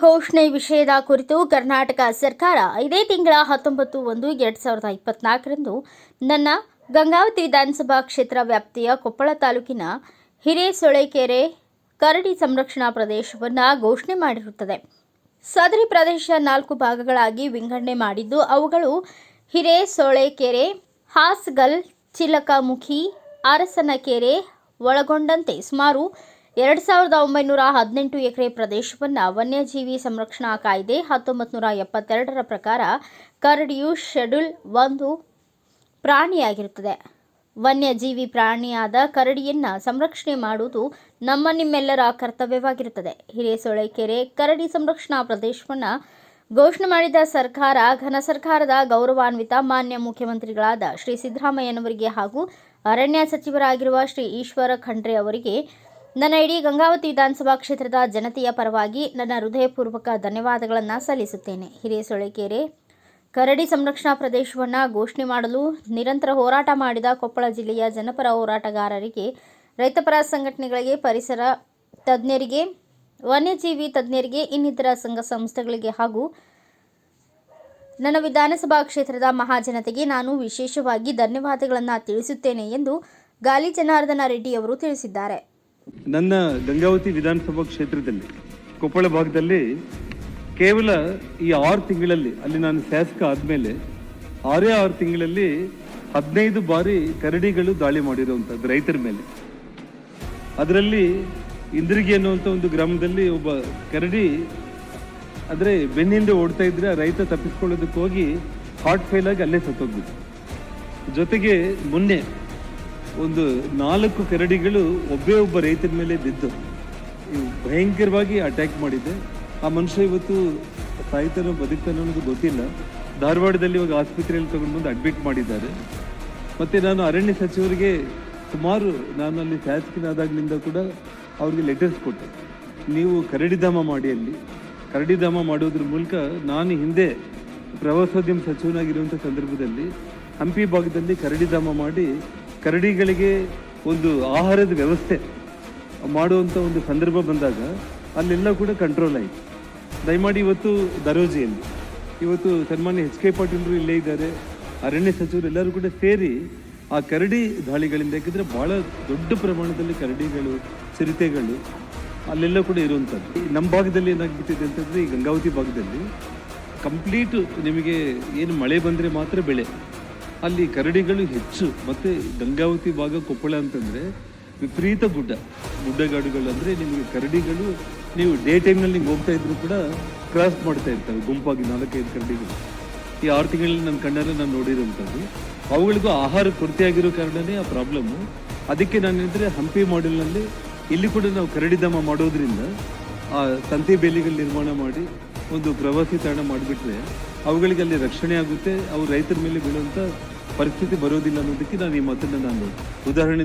ಘೋಷಣೆ ವಿಷಯದ ಕುರಿತು ಕರ್ನಾಟಕ ಸರ್ಕಾರ ಇದೇ ತಿಂಗಳ ಹತ್ತೊಂಬತ್ತು ಒಂದು ಎರಡು ಸಾವಿರದ ಇಪ್ಪತ್ನಾಲ್ಕರಂದು ನನ್ನ ಗಂಗಾವತಿ ವಿಧಾನಸಭಾ ಕ್ಷೇತ್ರ ವ್ಯಾಪ್ತಿಯ ಕೊಪ್ಪಳ ತಾಲೂಕಿನ ಹಿರೇಸೊಳೆಕೆರೆ ಕರಡಿ ಸಂರಕ್ಷಣಾ ಪ್ರದೇಶವನ್ನು ಘೋಷಣೆ ಮಾಡಿರುತ್ತದೆ. ಸದರಿ ಪ್ರದೇಶ ನಾಲ್ಕು ಭಾಗಗಳಾಗಿ ವಿಂಗಡಣೆ ಮಾಡಿದ್ದು ಅವುಗಳು ಹಿರೇಸೊಳೆಕೆರೆ, ಹಾಸ್ಗಲ್, ಚಿಲಕಮುಖಿ, ಅರಸನಕೆರೆ ಒಳಗೊಂಡಂತೆ ಸುಮಾರು ಎರಡು ಸಾವಿರದ ಒಂಬೈನೂರ ಹದಿನೆಂಟು ಎಕರೆ ಪ್ರದೇಶವನ್ನು ವನ್ಯಜೀವಿ ಸಂರಕ್ಷಣಾ ಕಾಯ್ದೆ ಹತ್ತೊಂಬತ್ತು ನೂರ ಎಪ್ಪತ್ತೆರಡರ ಪ್ರಕಾರ ಕರಡಿಯು ಶೆಡ್ಯೂಲ್ ಒಂದು ಪ್ರಾಣಿಯಾಗಿರುತ್ತದೆ. ವನ್ಯಜೀವಿ ಪ್ರಾಣಿಯಾದ ಕರಡಿಯನ್ನು ಸಂರಕ್ಷಣೆ ಮಾಡುವುದು ನಮ್ಮ ನಿಮ್ಮೆಲ್ಲರ ಕರ್ತವ್ಯವಾಗಿರುತ್ತದೆ. ಹಿರೇಸೊಳೆಕೆರೆ ಕರಡಿ ಸಂರಕ್ಷಣಾ ಪ್ರದೇಶವನ್ನು ಘೋಷಣೆ ಮಾಡಿದ ಸರ್ಕಾರ, ಘನ ಸರ್ಕಾರದ ಗೌರವಾನ್ವಿತ ಮಾನ್ಯ ಮುಖ್ಯಮಂತ್ರಿಗಳಾದ ಶ್ರೀ ಸಿದ್ದರಾಮಯ್ಯನವರಿಗೆ ಹಾಗೂ ಅರಣ್ಯ ಸಚಿವರಾಗಿರುವ ಶ್ರೀ ಈಶ್ವರ ಖಂಡ್ರೆ ಅವರಿಗೆ ನನ್ನ ಇಡೀ ಗಂಗಾವತಿ ವಿಧಾನಸಭಾ ಕ್ಷೇತ್ರದ ಜನತೆಯ ಪರವಾಗಿ ನನ್ನ ಹೃದಯಪೂರ್ವಕ ಧನ್ಯವಾದಗಳನ್ನು ಸಲ್ಲಿಸುತ್ತೇನೆ. ಹಿರಿಯ ಸೊಳೆಕೆರೆ ಕರಡಿ ಸಂರಕ್ಷಣಾ ಪ್ರದೇಶವನ್ನು ಘೋಷಣೆ ಮಾಡಲು ನಿರಂತರ ಹೋರಾಟ ಮಾಡಿದ ಕೊಪ್ಪಳ ಜಿಲ್ಲೆಯ ಜನಪರ ಹೋರಾಟಗಾರರಿಗೆ ರೈತಪರ ಸಂಘಟನೆಗಳಿಗೆ, ಪರಿಸರ ತಜ್ಞರಿಗೆ, ವನ್ಯಜೀವಿ ತಜ್ಞರಿಗೆ, ಇನ್ನಿತರ ಸಂಘ ಸಂಸ್ಥೆಗಳಿಗೆ ಹಾಗೂ ನನ್ನ ವಿಧಾನಸಭಾ ಕ್ಷೇತ್ರದ ಮಹಾಜನತೆಗೆ ನಾನು ವಿಶೇಷವಾಗಿ ಧನ್ಯವಾದಗಳನ್ನು ತಿಳಿಸುತ್ತೇನೆ ಎಂದು ಗಾಲಿ ಜನಾರ್ದನ ರೆಡ್ಡಿ ಅವರು ತಿಳಿಸಿದ್ದಾರೆ. ನನ್ನ ಗಂಗಾವತಿ ವಿಧಾನಸಭಾ ಕ್ಷೇತ್ರದಲ್ಲಿ, ಕೊಪ್ಪಳ ಭಾಗದಲ್ಲಿ ಕೇವಲ ಈ ಆರು ತಿಂಗಳಲ್ಲಿ, ಅಲ್ಲಿ ನಾನು ಶಾಸಕ ಆದಮೇಲೆ ಆರೇ ಆರು ತಿಂಗಳಲ್ಲಿ ಹದಿನೈದು ಬಾರಿ ಕರಡಿಗಳು ದಾಳಿ ಮಾಡಿರುವಂಥದ್ದು ರೈತರ ಮೇಲೆ. ಅದರಲ್ಲಿ ಇಂದ್ರಿಗಿ ಅನ್ನುವಂಥ ಒಂದು ಗ್ರಾಮದಲ್ಲಿ ಒಬ್ಬ ಕರಡಿ, ಅಂದರೆ ಬೆನ್ನಿಂದ ಓಡ್ತಾ ಇದ್ರೆ ರೈತ ತಪ್ಪಿಸ್ಕೊಳ್ಳೋದಕ್ಕೆ ಹೋಗಿ ಹಾರ್ಟ್ ಫೇಲ್ ಆಗಿ ಅಲ್ಲೇ ಸತ್ತೋಗ್ಬಿಟ್ಟು ಜೊತೆಗೆ ಮೊನ್ನೆ ಒಂದು ನಾಲ್ಕು ಕರಡಿಗಳು ಒಬ್ಬೇ ಒಬ್ಬ ರೈತರ ಮೇಲೆ ಬಿದ್ದು ಭಯಂಕರವಾಗಿ ಅಟ್ಯಾಕ್ ಮಾಡಿದೆ ಆ ಮನುಷ್ಯ ಇವತ್ತು ಸಾಯ್ತಾನೋ ಬದುಕ್ತಾನೋ ಅನ್ನೋದು ಗೊತ್ತಿಲ್ಲ. ಧಾರವಾಡದಲ್ಲಿ ಇವಾಗ ಆಸ್ಪತ್ರೆಯಲ್ಲಿ ತಗೊಂಡು ಬಂದು ಅಡ್ಮಿಟ್ ಮಾಡಿದ್ದಾರೆ. ಮತ್ತು ನಾನು ಅರಣ್ಯ ಸಚಿವರಿಗೆ ಸುಮಾರು ನಾನು ಅಲ್ಲಿ ಶಾಸಕನಾದಾಗಲಿಂದ ಕೂಡ ಅವ್ರಿಗೆ ಲೆಟರ್ಸ್ ಕೊಟ್ಟೆ. ನೀವು ಕರಡಿಧಾಮ ಮಾಡಿ ಅಲ್ಲಿ. ಕರಡಿಧಾಮ ಮಾಡೋದ್ರ ಮೂಲಕ ನಾನು ಹಿಂದೆ ಪ್ರವಾಸೋದ್ಯಮ ಸಚಿವನಾಗಿರುವಂಥ ಸಂದರ್ಭದಲ್ಲಿ ಹಂಪಿ ಭಾಗದಲ್ಲಿ ಕರಡಿಧಾಮ ಮಾಡಿ ಕರಡಿಗಳಿಗೆ ಒಂದು ಆಹಾರದ ವ್ಯವಸ್ಥೆ ಮಾಡುವಂಥ ಒಂದು ಸಂದರ್ಭ ಬಂದಾಗ ಅಲ್ಲೆಲ್ಲ ಕೂಡ ಕಂಟ್ರೋಲ್ ಆಯಿತು. ದಯಮಾಡಿ ಇವತ್ತು ದರೋಜಿಯಲ್ಲಿ, ಇವತ್ತು ಸನ್ಮಾನ್ಯ ಎಚ್ ಕೆ ಪಾಟೀಲರು ಇಲ್ಲೇ ಇದ್ದಾರೆ, ಅರಣ್ಯ ಸಚಿವರು ಎಲ್ಲರೂ ಕೂಡ ಸೇರಿ ಆ ಕರಡಿ ದಾಳಿಗಳಿಂದ, ಯಾಕೆಂದರೆ ಭಾಳ ದೊಡ್ಡ ಪ್ರಮಾಣದಲ್ಲಿ ಕರಡಿಗಳು ಚಿರತೆಗಳು ಅಲ್ಲೆಲ್ಲ ಕೂಡ ಇರುವಂಥದ್ದು ನಮ್ಮ ಭಾಗದಲ್ಲಿ ಏನಾಗ್ಬಿಟ್ಟಿದೆ ಅಂತಂದರೆ ಈ ಗಂಗಾವತಿ ಭಾಗದಲ್ಲಿ ಕಂಪ್ಲೀಟ್ ನಿಮಗೆ ಏನು ಮಳೆ ಬಂದರೆ ಮಾತ್ರ ಬೆಳೆ. ಅಲ್ಲಿ ಕರಡಿಗಳು ಹೆಚ್ಚು, ಮತ್ತೆ ಗಂಗಾವತಿ ಭಾಗ ಕೊಪ್ಪಳ ಅಂತಂದ್ರೆ ವಿಪರೀತ ಗುಡ್ಡ. ಗುಡ್ಡಗಾಡುಗಳು ಅಂದ್ರೆ ನಿಮಗೆ ಕರಡಿಗಳು, ನೀವು ಡೇ ಟೈಮ್ನಲ್ಲಿ ನೀವು ಹೋಗ್ತಾ ಇದ್ರು ಕೂಡ ಕ್ರಾಸ್ ಮಾಡ್ತಾ ಇರ್ತವೆ, ಗುಂಪಾಗಿ ನಾಲ್ಕೈದು ಕರಡಿಗಳು. ಈ ಆರು ತಿಂಗಳಲ್ಲಿ ನನ್ನ ಕಣ್ಣಾರೆ ನಾನು ನೋಡಿರೋಂಥದ್ದು ಅವುಗಳಿಗೂ ಆಹಾರ ಕೊರತೆ ಆಗಿರೋ ಕಾರಣನೇ ಆ ಪ್ರಾಬ್ಲಮ್ಮು ಅದಕ್ಕೆ ನಾನು ಹೇಳಿದ್ರೆ ಹಂಪಿ ಮಾಡೆಲ್ನಲ್ಲಿ ಇಲ್ಲಿ ಕೂಡ ನಾವು ಕರಡಿಧಾಮ ಮಾಡೋದ್ರಿಂದ ಆ ತಂತಿ ಬೇಲಿಗಳು ನಿರ್ಮಾಣ ಮಾಡಿ ಒಂದು ಪ್ರವಾಸಿ ತಾಣ ಮಾಡಿಬಿಟ್ರೆ ಅವುಗಳಿಗೆ ಅಲ್ಲಿ ರಕ್ಷಣೆ ಆಗುತ್ತೆ, ಅವು ರೈತರ ಮೇಲೆ ಬೀಳುವಂಥ ಪರಿಸ್ಥಿತಿ ಬರೋದಿಲ್ಲ ಅನ್ನೋದಕ್ಕೆ ನಾನು ಈ ಮಾತನ್ನು ನಾನು ಉದಾಹರಣೆ